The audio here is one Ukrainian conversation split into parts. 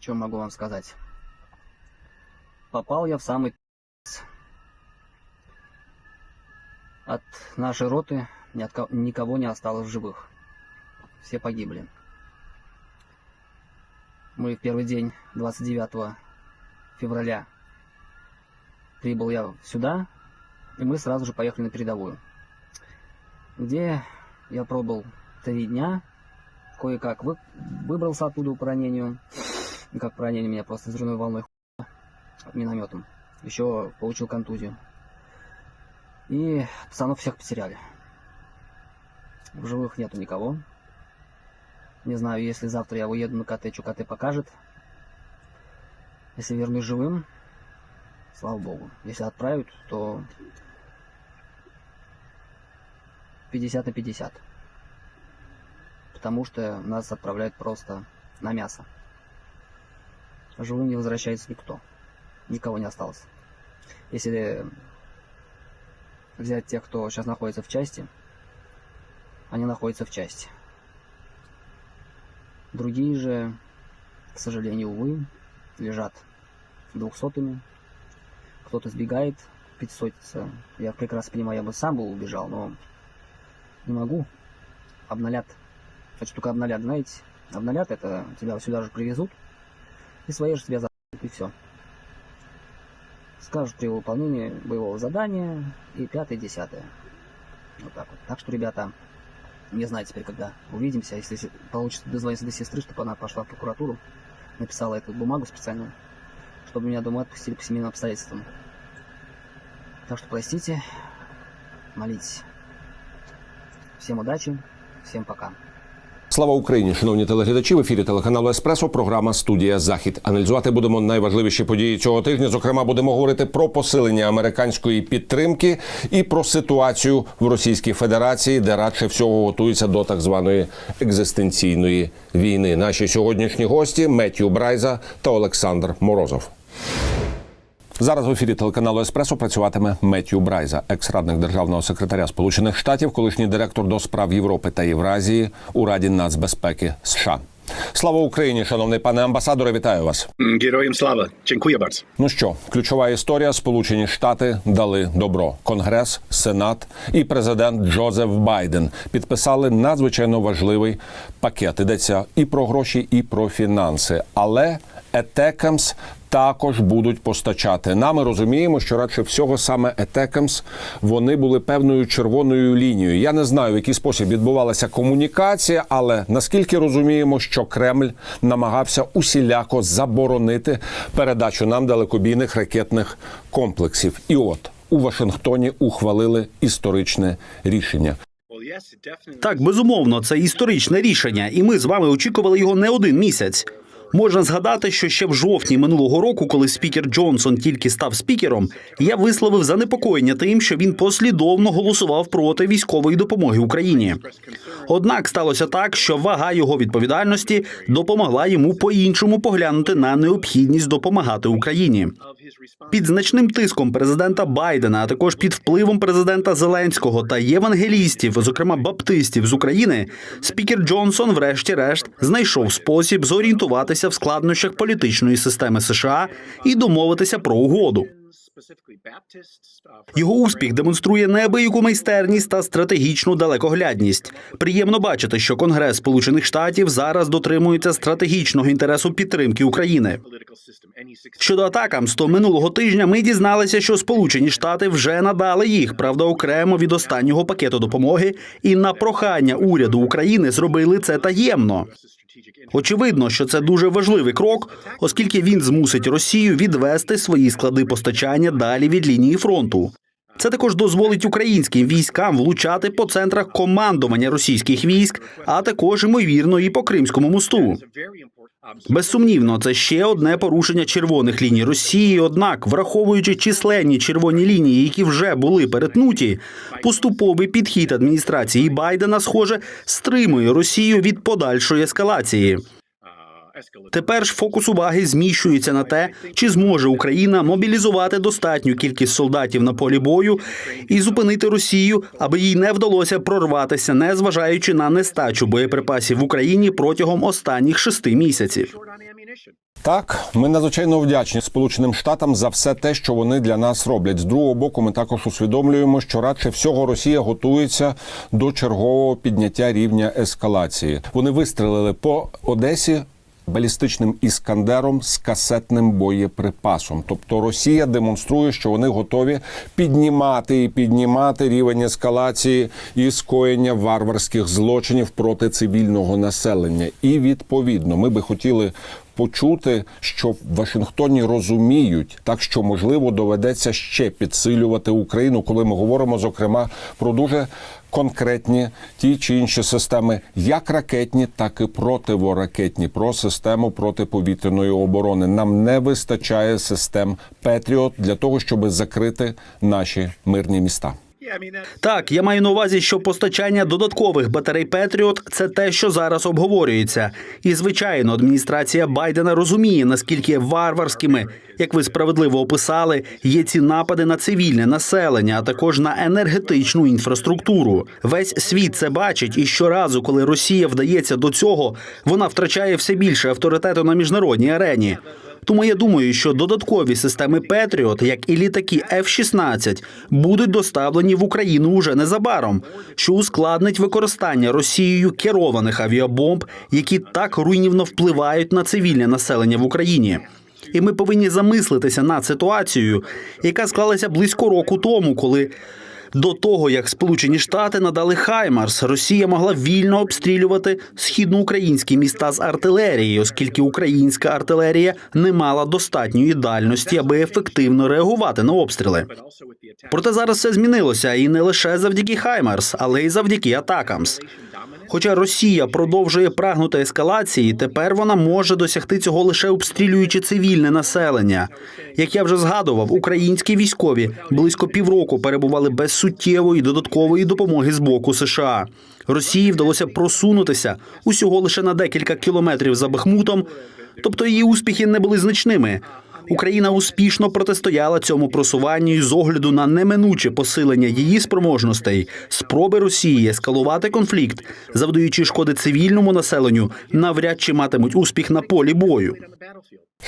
Что могу вам сказать? Попал я в самый. От нашей роты ни от ко- никого не осталось в живых. Все погибли. Мы в первый день, 29 февраля, прибыл я сюда, и мы сразу же поехали на передовую, где я пробыл три дня, кое-как вы- выбрался оттуда по ранению, и как по ранению меня просто взрывной волной хуй минометом. Еще получил контузию. И пацанов всех потеряли. В живых нету никого. Не знаю, если завтра я уеду на КТ, что КТ покажет. Если вернусь живым, слава богу. Если отправят, то 50 на 50. Потому что нас отправляют просто на мясо. Живым не возвращается никто. Никого не осталось. Если взять тех, кто сейчас находится в части, они находятся в части. Другие же, к сожалению, увы, лежат двухсотыми. Кто-то сбегает, пятисотится. Я прекрасно понимаю, я бы сам был убежал, но не могу. Обналят. Это только обналят, знаете. Обналят, это тебя сюда же привезут. И свои же тебя за***ют, и все. Скажут при выполнении боевого задания и пятое, десятое. Вот так вот. Так что, ребята, не знаю теперь, когда увидимся. Если получится дозвониться до сестры, чтобы она пошла в прокуратуру, написала эту бумагу специальную, чтобы меня дома отпустили по семейным обстоятельствам. Так что простите, молитесь. Всем удачи, всем пока. Слава Україні, шановні телеглядачі. В ефірі телеканалу Еспресо. Програма Студія Захід. Аналізувати будемо найважливіші події цього тижня. Зокрема, будемо говорити про посилення американської підтримки і про ситуацію в Російській Федерації, де радше всього готується до так званої екзистенційної війни. Наші сьогоднішні гості Меттю Брайза та Олександр Морозов. Зараз в ефірі телеканалу Еспресо працюватиме Меттю Брайза, екс-радник державного секретаря Сполучених Штатів, колишній директор до справ Європи та Євразії у Раді нацбезпеки США. Слава Україні, шановний пане амбасадоре, вітаю вас. Героям слава. Dziękuję bardzo. Ну що, ключова історія: Сполучені Штати дали добро. Конгрес, Сенат і президент Джозеф Байден підписали надзвичайно важливий пакет. Йдеться і про гроші, і про фінанси. Але Етекамс також будуть постачати. Нам ми розуміємо, що радше всього саме Етекамс вони були певною червоною лінією. Я не знаю, в який спосіб відбувалася комунікація, але наскільки розуміємо, що Кремль намагався усіляко заборонити передачу нам далекобійних ракетних комплексів. І от у Вашингтоні ухвалили історичне рішення. Так, безумовно, це історичне рішення, і ми з вами очікували його не один місяць. Можна згадати, що ще в жовтні минулого року, коли спікер Джонсон тільки став спікером, я висловив занепокоєння тим, що він послідовно голосував проти військової допомоги Україні. Однак сталося так, що вага його відповідальності допомогла йому по-іншому поглянути на необхідність допомагати Україні. Під значним тиском президента Байдена, а також під впливом президента Зеленського та євангелістів, зокрема баптистів з України, спікер Джонсон, врешті-решт, знайшов спосіб зорієнтуватися в складнощах політичної системи США і домовитися про угоду. Uh, Його успіх демонструє неабияку майстерність та стратегічну далекоглядність. Приємно бачити, що Конгрес Сполучених Штатів зараз дотримується стратегічного інтересу підтримки України. Щодо атакам, то минулого тижня ми дізналися, що Сполучені Штати вже надали їх, правда, окремо від останнього пакету допомоги, і на прохання уряду України зробили це таємно. Очевидно, що це дуже важливий крок, оскільки він змусить Росію відвести свої склади постачання далі від лінії фронту. Це також дозволить українським військам влучати по центрах командування російських військ, а також ймовірно і по Кримському мосту. Безсумнівно, це ще одне порушення червоних ліній Росії. Однак, враховуючи численні червоні лінії, які вже були перетнуті, поступовий підхід адміністрації Байдена, схоже, стримує Росію від подальшої ескалації. Тепер ж фокус уваги зміщується на те, чи зможе Україна мобілізувати достатню кількість солдатів на полі бою і зупинити Росію, аби їй не вдалося прорватися, не зважаючи на нестачу боєприпасів в Україні протягом останніх шести місяців. Так, ми надзвичайно вдячні Сполученим Штатам за все те, що вони для нас роблять. З другого боку, ми також усвідомлюємо, що радше всього Росія готується до чергового підняття рівня ескалації. Вони вистрелили по Одесі. Балістичним іскандером з касетним боєприпасом, тобто Росія демонструє, що вони готові піднімати і піднімати рівень ескалації і скоєння варварських злочинів проти цивільного населення. І відповідно, ми би хотіли почути, що в Вашингтоні розуміють, так що можливо доведеться ще підсилювати Україну, коли ми говоримо зокрема про дуже конкретні ті чи інші системи, як ракетні, так і противоракетні, про систему протиповітряної оборони. Нам не вистачає систем Петріот для того, щоб закрити наші мирні міста. Так, я маю на увазі, що постачання додаткових батарей Петріот це те, що зараз обговорюється. І звичайно, адміністрація Байдена розуміє, наскільки варварськими, як ви справедливо описали, є ці напади на цивільне населення, а також на енергетичну інфраструктуру. Весь світ це бачить, і щоразу, коли Росія вдається до цього, вона втрачає все більше авторитету на міжнародній арені. Тому я думаю, що додаткові системи Петріот, як і літаки F-16, будуть доставлені в Україну уже незабаром, що ускладнить використання Росією керованих авіабомб, які так руйнівно впливають на цивільне населення в Україні. І ми повинні замислитися над ситуацією, яка склалася близько року тому, коли до того, як Сполучені Штати надали Хаймарс, Росія могла вільно обстрілювати східноукраїнські міста з артилерії, оскільки українська артилерія не мала достатньої дальності, аби ефективно реагувати на обстріли. Проте зараз все змінилося, і не лише завдяки Хаймарс, але й завдяки атакамс. Хоча Росія продовжує прагнути ескалації, тепер вона може досягти цього лише обстрілюючи цивільне населення. Як я вже згадував, українські військові близько півроку перебували без суттєвої додаткової допомоги з боку США. Росії вдалося просунутися усього лише на декілька кілометрів за Бахмутом, тобто її успіхи не були значними. Україна успішно протистояла цьому просуванню з огляду на неминуче посилення її спроможностей, спроби Росії ескалувати конфлікт, завдаючи шкоди цивільному населенню, навряд чи матимуть успіх на полі бою.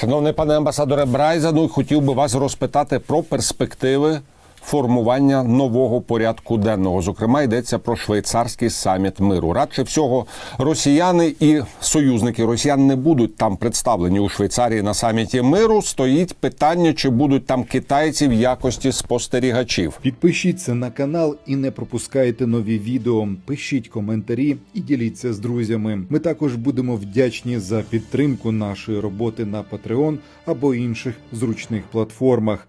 Шановний пане амбасадоре Брайзану, хотів би вас розпитати про перспективи формування нового порядку денного. Зокрема, йдеться про швейцарський саміт миру. Радше всього, росіяни і союзники росіян не будуть там представлені у Швейцарії на саміті миру. Стоїть питання, чи будуть там китайці в якості спостерігачів. Підпишіться на канал і не пропускайте нові відео. Пишіть коментарі і діліться з друзями. Ми також будемо вдячні за підтримку нашої роботи на Patreon або інших зручних платформах.